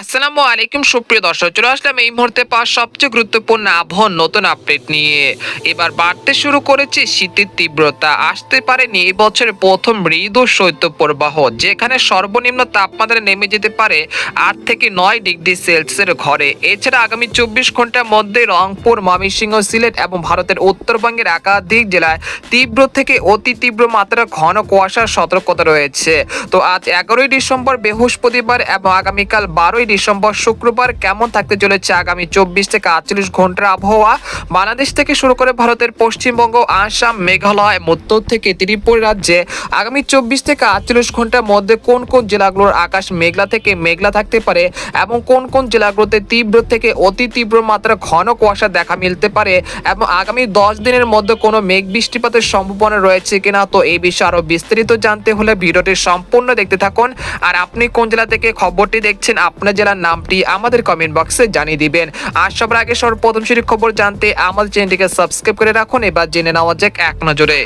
আসসালামু আলাইকুম, সুপ্রিয় দর্শক, চলে আসলাম এই মুহূর্তে পাওয়া সবচেয়ে গুরুত্বপূর্ণ আবহাওয়ার নতুন আপডেট নিয়ে। এবার বাড়তে শুরু করেছে শীতের তীব্রতা। আসতে পারেনি এই বছরের প্রথম মৃদু শৈত্যপ্রবাহ, যেখানে সর্বনিম্ন তাপমাত্রা নেমে যেতে পারে আট থেকে নয় ডিগ্রি সেলসিয়াসের ঘরে। এছাড়া আগামী চব্বিশ ঘণ্টার মধ্যে রংপুর, ময়মনসিংহ, সিলেট এবং ভারতের উত্তরবঙ্গের একাধিক জেলায় তীব্র থেকে অতি তীব্র মাত্রার ঘন কুয়াশার সতর্কতা রয়েছে। তো আজ এগারোই ডিসেম্বর, বৃহস্পতিবার এবং আগামীকাল বারোই ডিসেম্বর শুক্রবার কেমন থাকতে চলেছে আগামী চব্বিশ থেকে আটচল্লিশ ঘণ্টার আবহাওয়া? বাংলাদেশ থেকে শুরু করে ভারতের পশ্চিমবঙ্গ, আসাম, মেঘালয় উত্তর থেকে ত্রিপুরা রাজ্যে আগামী চব্বিশ থেকে আটচল্লিশ ঘণ্টার মধ্যে কোন কোন জেলাগুলোর আকাশ মেঘলা থেকে মেঘলা থাকতে পারে এবং কোন কোন জেলাগুলোতে তীব্র থেকে অতি তীব্র মাত্রা ঘন কুয়াশা দেখা মিলতে পারে এবং আগামী দশ দিনের মধ্যে কোনো মেঘ বৃষ্টিপাতের সম্ভাবনা রয়েছে কিনা? তো এই বিষয়ে আরও বিস্তারিত জানতে হলে ভিডিওটি সম্পূর্ণ দেখতে থাকুন। আর আপনি কোন জেলা থেকে খবরটি দেখছেন আপনার জেলার নামটি আমাদের কমেন্ট বক্সে জানিয়ে দিবেন। আর সবার আগে সর্বপ্রথম সেটি খবর জানতে আমাদের চ্যানেলটিকে সাবস্ক্রাইব করে রাখুন। এবার জেনে নেওয়া যাক এক নজরে।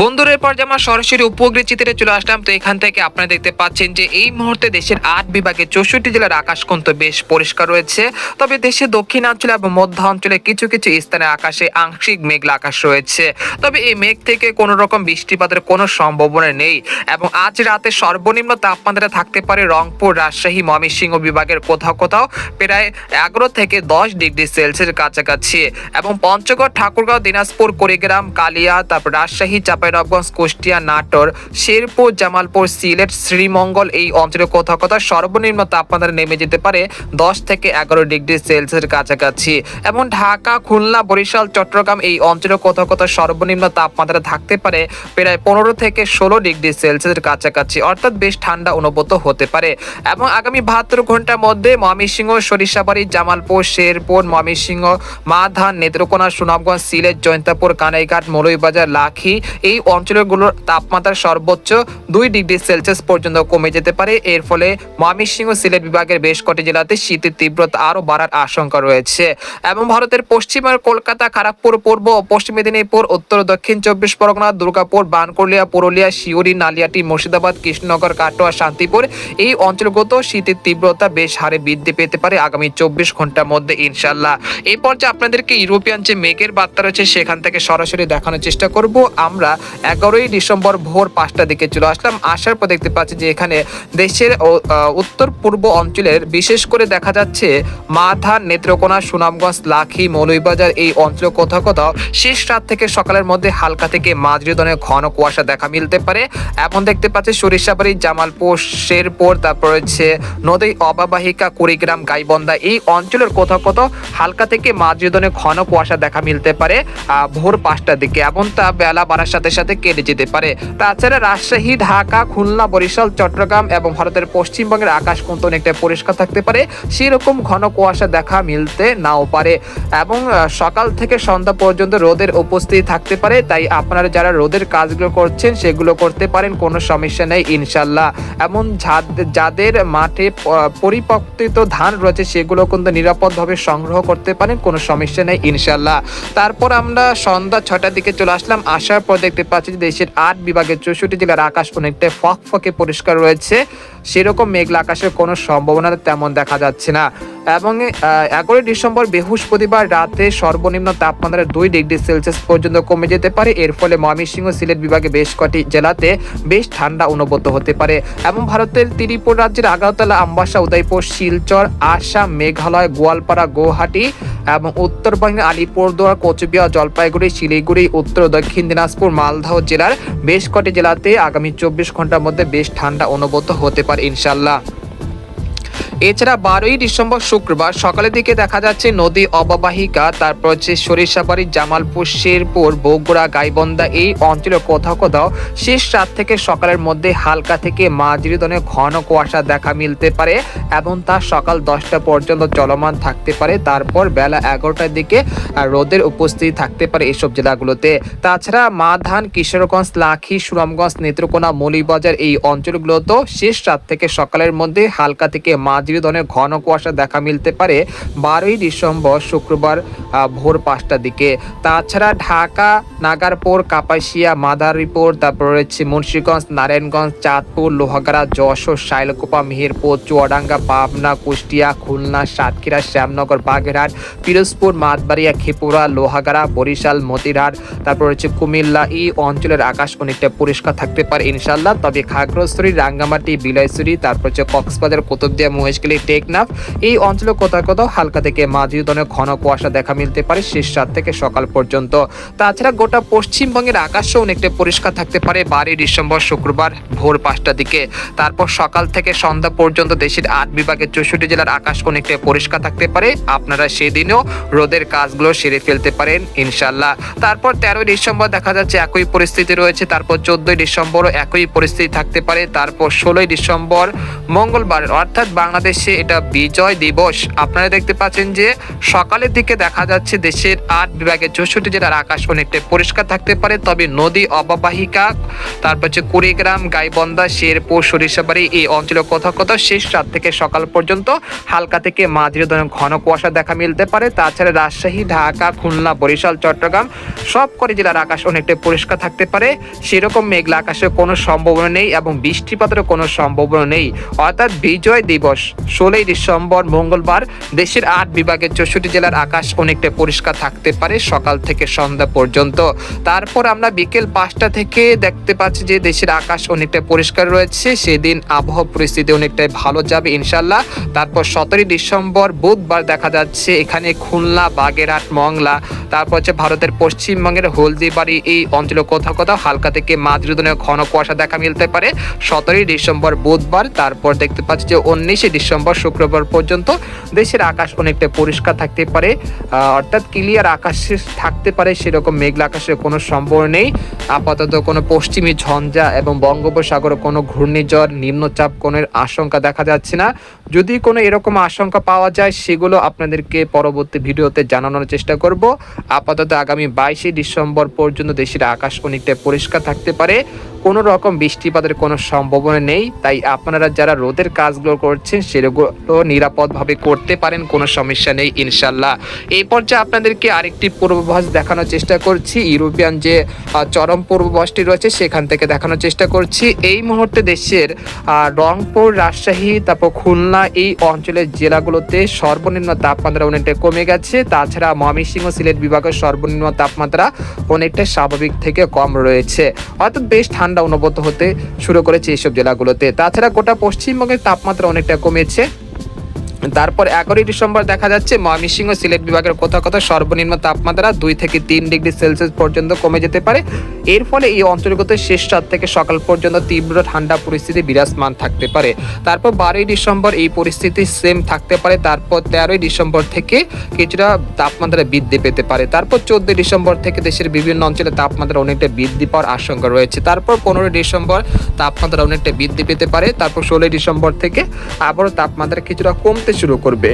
বন্ধুরা এরপর যেমন সরাসরি উপগ্রহ চিত্রে চলে আসলাম, তো এখান থেকে আপনারা দেখতে পাচ্ছেন যে এই মুহূর্তে দেশের আট বিভাগে চৌষট্টি জেলার আকাশ কিন্তু বেশ পরিষ্কার রয়েছে। তবে দেশের দক্ষিণাঞ্চলে এবং মধ্য অঞ্চলে কিছু কিছু স্থানে আকাশে আংশিক মেঘলা আকাশ রয়েছে। তবে এই মেঘ থেকে কোনো রকম বৃষ্টিপাতের কোনো সম্ভাবনা নেই। এবং আজ রাতে সর্বনিম্ন তাপমাত্রা থাকতে পারে রংপুর, রাজশাহী, ময়মনসিংহ বিভাগের কোথাও কোথাও প্রায় এগারো থেকে দশ ডিগ্রি সেলসিয়াসের কাছাকাছি। এবং পঞ্চগড়, ঠাকুরগাঁও, দিনাজপুর, কুড়িগ্রাম, কালিয়া, তারপর রাজশাহী, চাঁপাইনবাবগঞ্জ, কুষ্টিয়া, নাটোর, শেরপুর, জামালপুর, সিলেট, শ্রীমঙ্গল এই অঞ্চলে কোথাও কোথাও সর্বনিম্ন তাপমাত্রা নেমে যেতে পারে দশ থেকে এগারো ডিগ্রি সেলসিয়াসের কাছাকাছি। এবং ঢাকা, খুলনা, বরিশাল, চট্টগ্রাম এই অঞ্চলে কোথাও কোথাও সর্বনিম্ন তাপমাত্রা থাকতে পারে প্রায় পনেরো থেকে ষোলো ডিগ্রি সেলসিয়াসের কাছাকাছি। অর্থাৎ বেশ ঠান্ডা অনুভূত হতে পারে। এবং আগামী বাহাত্তর ঘণ্টার মধ্যে ময়মনসিংহ, সরিষাবাড়ি, জামালপুর, শেরপুর, ময়মনসিংহ মাধান নেত্রকোনা, সুনামগঞ্জ, সিলেট, জয়ন্তাপুর, কানাইঘাট মরুইবাজার লাখি এই অঞ্চলগুলোর তাপমাত্রা সর্বোচ্চ দুই ডিগ্রি সেলসিয়াস পর্যন্ত কমে যেতে পারে। এর ফলে ময়মনসিংহ সিলেট বিভাগের বেশ কটি জেলাতে শীতের তীব্রতা আরও বাড়ার আশঙ্কা রয়েছে। এবং ভারতের পশ্চিমের কলকাতা খড়গপুর পূর্ব ও পশ্চিম মেদিনীপুর, উত্তর দক্ষিণ চব্বিশ পরগনা, দুর্গাপুর, বানকুলিয়া, পুরুলিয়া শিউরি নালিয়াটি, মুর্শিদাবাদ, কৃষ্ণনগর, কাটোয়া, শান্তিপুর এই অঞ্চলগত শীতের তীব্রতা বেশ হারে বৃদ্ধি পেতে পারে আগামী চব্বিশ ঘণ্টার মধ্যে ইনশাল্লাহ এই পর্যায়ে আপনাদেরকে ইউরোপিয়ান যে মেঘের বার্তা রয়েছে, সেখান থেকে সরাসরি দেখানোর চেষ্টা করব। আমরা এগারোই ডিসেম্বর ভোর পাঁচটা দিকে চলে আসলাম। আসার পর দেখতে পাচ্ছি যে এখানে দেশের উত্তর পূর্ব অঞ্চলের, বিশেষ করে দেখা যাচ্ছে মাধান নেত্রকোনা, সুনামগঞ্জ, লাখি, মৌলভীবাজার এই অঞ্চল কোথাও কোথাও শেষ রাত থেকে সকালের মধ্যে হালকা থেকে মাঝারি ধরনের ঘন কুয়াশা দেখা মিলতে পারে। এখন দেখতে পাচ্ছি সরিষাবাড়ি, জামালপুর, শেরপুর, তারপর হচ্ছে নদী অবাবাহিকা কুড়িগ্রাম গাইবন্ধা এই অঞ্চলের কোথাও কোথাও হালকা থেকে ধরনের ঘন কুয়াশা দেখা মিলতে পারে ভোর পাঁচটার দিকে এবং তা বেলা বাড়ার সাথে সাথে কেটে যেতে পারে। তাছাড়া রাজশাহী, ঢাকা, খুলনা, বরিশাল, চট্টগ্রাম এবং ভারতের পশ্চিমবঙ্গের আকাশ কিন্তু অনেকটা পরিষ্কার থাকতে পারে। সেরকম ঘন কুয়াশা দেখা মিলতে নাও পারে এবং সকাল থেকে সন্ধ্যা পর্যন্ত রোদের উপস্থিতি থাকতে পারে। তাই আপনারা যারা রোদের কাজগুলো করছেন, সেগুলো করতে পারেন, কোনো সমস্যা নেই, ইনশাল্লাহ। এমন যাদের মাঠে, প- পরিপক্বিত ধান রয়েছে, সেগুলো কিন্তু নিরাপদভাবে সংগ্রহ করতে পারেন, কোনো সমস্যা নেই ইনশাল্লাহ তারপর আমরা সন্ধ্যা ছটার দিকে চলে আসলাম, আসার পর দেখতে পাচ্ছি যে দেশের আট বিভাগের চৌষট্টি জেলার আকাশ অনেকটাই ফক ফকে পরিষ্কার রয়েছে, সেরকম মেঘলা আকাশের কোনো সম্ভাবনা তেমন দেখা যাচ্ছে না। এবং এগারোই ডিসেম্বর বৃহস্পতিবার রাতে সর্বনিম্ন তাপমাত্রা দুই ডিগ্রি সেলসিয়াস পর্যন্ত কমে যেতে পারে। এর ফলে ময়মনসিংহ সিলেট বিভাগে বেশ কটি জেলাতে বেশ ঠান্ডা অনুভূত হতে পারে। এবং ভারতের ত্রিপুরা রাজ্যের আগারতলা, আম্বাসা, উদয়পুর, শিলচর, আসাম, মেঘালয়, গোয়ালপাড়া গুয়াহাটি এবং উত্তরবঙ্গের আলিপুরদুয়ার, কোচবিহার, জলপাইগুড়ি, শিলিগুড়ি, উত্তর দক্ষিণ দিনাজপুর, মালদহ জেলার বেশ কটি জেলাতে আগামী চব্বিশ ঘণ্টার মধ্যে বেশ ঠান্ডা অনুভূত হতে পারে ইনশাল্লাহ এছাড়া বারোই ডিসেম্বর শুক্রবার সকালের দিকে দেখা যাচ্ছে নদী অববাহিকা, তারপর হচ্ছে সরিষাবাড়ি, জামালপুর, শেরপুর, বগুড়া, গাইবন্ধা এই অঞ্চলে কোথাও কোথাও শেষ রাত থেকে সকালের মধ্যে হালকা থেকে মাঝারি ধরনের ঘন কুয়াশা দেখা মিলতে পারে এবং তা সকাল দশটা পর্যন্ত চলমান থাকতে পারে। তারপর বেলা এগারোটার দিকে রোদের উপস্থিতি থাকতে পারে এইসব জেলাগুলোতে। তাছাড়া মাধান, কিশোরগঞ্জ, লাখি, সুনামগঞ্জ, নেত্রকোনা মৌলিবাজার এই অঞ্চলগুলোতেও শেষ রাত থেকে সকালের মধ্যে হালকা থেকে মাঝারি ধরনের ঘন কুয়াশা দেখা মিলতে পারে বারোই ডিসেম্বর শুক্রবার ভোর পাঁচটার দিকে। তাছাড়া ঢাকা, নাগারপুর, কাপাসিয়া, মাদারীপুর, তারপর রয়েছে মুন্সিগঞ্জ, নারায়ণগঞ্জ, চাঁদপুর, লোহাগাড়া, যশোর, শাইলকুপা, মেহেরপুর, চুয়াডাঙ্গা, পাবনা, কুষ্টিয়া, খুলনা, সাতক্ষীরা, শ্যামনগর, বাগেরহাট, পিরোজপুর, মাতবাড়িয়া, খেপুরা, লোহাগাড়া, বরিশাল, মতিরহাট, তারপর হচ্ছে কুমিল্লা। এই অঞ্চলের আকাশ অনেকটা পরিষ্কার থাকতে পারে ইনশাল্লাহ তবে খাগড়াছড়ি, রাঙ্গামাটি, বিলাইছড়ি, তারপর হচ্ছে কক্সবাজার, কুতুবদিয়া মহেশখালী টেকনাফ এই অঞ্চলে কোথাও কোথাও হালকা থেকে মাঝারি ধরনের ঘন কুয়াশা দেখা মিলতে পারে শেষ রাত থেকে সকাল পর্যন্ত। তাছাড়া গোটা পশ্চিমবঙ্গের আকাশও অনেকটা পরিষ্কার থাকতে পারে বারোই ডিসেম্বর শুক্রবার ভোর পাঁচটার দিকে। তারপর সকাল থেকে সন্ধ্যা পর্যন্ত দেশের আট বিভাগের চৌষট্টি জেলার আকাশ অনেকটা পরিষ্কার থাকতে পারে। আপনারা সেদিনও রোদের কাজগুলো সেরে ফেলতে পারেন ইনশাল্লাহ তারপর তেরোই ডিসেম্বর দেখা যাচ্ছে একই পরিস্থিতি রয়েছে। তারপর চোদ্দই ডিসেম্বরও একই পরিস্থিতি থাকতে পারে। তারপর ষোলোই ডিসেম্বর মঙ্গলবার, অর্থাৎ বাংলাদেশে এটা বিজয় দিবস। আপনারা দেখতে পাচ্ছেন যে সকালের দিকে দেখা যাচ্ছে দেশের আট বিভাগের চৌষট্টি জেলার আকাশ অনেকটা পরিষ্কার থাকতে পারে। তবে নদী, অববাহিকা, তারপর হচ্ছে কুড়িগ্রাম, গাইবন্ধা, শেরপুর, সরিষাবাড়ি এই অঞ্চলে কোথাও কোথাও শেষ রাত থেকে সকাল পর্যন্ত হালকা থেকে মাঝারি ধরনের ঘন কুয়াশা দেখা মিলতে পারে। তাছাড়া রাজশাহী, ঢাকা, খুলনা, বরিশাল, চট্টগ্রাম সব কটি জেলার আকাশ অনেকটা পরিষ্কার থাকতে পারে। সেরকম মেঘলা আকাশের কোনো সম্ভাবনা নেই এবং বৃষ্টিপাতের কোনো সম্ভাবনা নেই। অর্থাৎ বিজয় দিবস। ষোলোই ডিসেম্বর মঙ্গলবার দেশের আট বিভাগের চৌষট্টি জেলার আকাশ অনেকটা পরিষ্কার থাকতে পারে সকাল থেকে সন্ধ্যা পর্যন্ত। তারপর আমরা বিকেল পাঁচটা থেকে দেখতে পাচ্ছি যে দেশের আকাশ অনেকটা পরিষ্কার রয়েছে। সেদিন আবহাওয়া পরিস্থিতি অনেকটাই ভালো যাবে ইনশাল্লাহ তারপর সতেরোই ডিসেম্বর বুধবার দেখা যাচ্ছে এখানে খুলনা, বাগেরহাট, মংলা, তারপর হচ্ছে ভারতের পশ্চিমবঙ্গের হলদিবাড়ি এই অঞ্চলে কোথাও কোথাও হালকা থেকে মাঝারি ঘন কুয়াশা দেখা মিলতে পারে। সতেরোই ডিসেম্বর বুধবার, তারপর দেখতে পাচ্ছি যে উনিশে ডিসেম্বর, শুক্রবার পর্যন্ত দেশের আকাশ অনেকটা পরিষ্কার থাকতে পারে। অর্থাৎ ক্লিয়ার আকাশে থাকতে পারে, সেরকম মেঘলা আকাশের কোনো সম্ভব নেই। আপাতত কোনো পশ্চিমী ঝঞ্ঝা এবং বঙ্গোপসাগরে কোনো ঘূর্ণিঝড়, নিম্নচাপ কোণের আশঙ্কা দেখা যাচ্ছে না। যদি কোনো এরকম আশঙ্কা পাওয়া যায়, সেগুলো আপনাদেরকে পরবর্তী ভিডিওতে জানানোর চেষ্টা করব। আপাতত আগামী বাইশে ডিসেম্বর পর্যন্ত দেশের আকাশ অনেকটা পরিষ্কার থাকতে পারে। কোনো রকম বৃষ্টিপাতের কোনো সম্ভাবনা নেই। তাই আপনারা যারা রোদের কাজগুলো করছেন, সেগুলো নিরাপদভাবে করতে পারেন, কোনো সমস্যা নেই, ইনশাল্লাহ। এই পর্যায়ে আপনাদেরকে আরেকটি পূর্বাভাস দেখানোর চেষ্টা করছি। ইউরোপিয়ান যে চরম পূর্বাভাসটি রয়েছে, সেখান থেকে দেখানোর চেষ্টা করছি। এই মুহূর্তে দেশের রংপুর, রাজশাহী, তারপর খুলনা এই অঞ্চলের জেলাগুলোতে সর্বনিম্ন তাপমাত্রা অনেকটা কমে গেছে। তাছাড়া ময়মনসিংহ সিলেট বিভাগের সর্বনিম্ন তাপমাত্রা অনেকটা স্বাভাবিক থেকে কম রয়েছে। অর্থাৎ বেশ ঠান্ডা অনুভূত হতে শুরু করেছে এইসব জেলাগুলোতে। তাছাড়া গোটা পশ্চিমবঙ্গের তাপমাত্রা অনেকটা কমেছে। তারপর এগারোই ডিসেম্বর দেখা যাচ্ছে ময়মনসিংহ সিলেট বিভাগের কোথাও কোথাও সর্বনিম্ন তাপমাত্রা দুই থেকে তিন ডিগ্রি সেলসিয়াস পর্যন্ত কমে যেতে পারে। এর ফলে এই অঞ্চলগুলোতে শেষ রাত থেকে সকাল পর্যন্ত তীব্র ঠান্ডা পরিস্থিতি বিরাজমান থাকতে পারে। তারপর বারোই ডিসেম্বর এই পরিস্থিতি সেম থাকতে পারে। তারপর তেরোই ডিসেম্বর থেকে কিছুটা তাপমাত্রা বৃদ্ধি পেতে পারে। তারপর চোদ্দই ডিসেম্বর থেকে দেশের বিভিন্ন অঞ্চলে তাপমাত্রা অনেকটা বৃদ্ধি পাওয়ার আশঙ্কা রয়েছে। তারপর পনেরোই ডিসেম্বর তাপমাত্রা অনেকটা বৃদ্ধি পেতে পারে। তারপর ষোলোই ডিসেম্বর থেকে আবারও তাপমাত্রা কিছুটা কমতে শুরু করবে।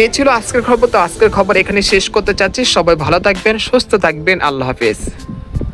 এই ছিল আজকের খবর। তো আজকের খবর এখানে শেষ করতে চাচ্ছি। সবাই ভালো থাকবেন, সুস্থ থাকবেন। আল্লাহ হাফেজ।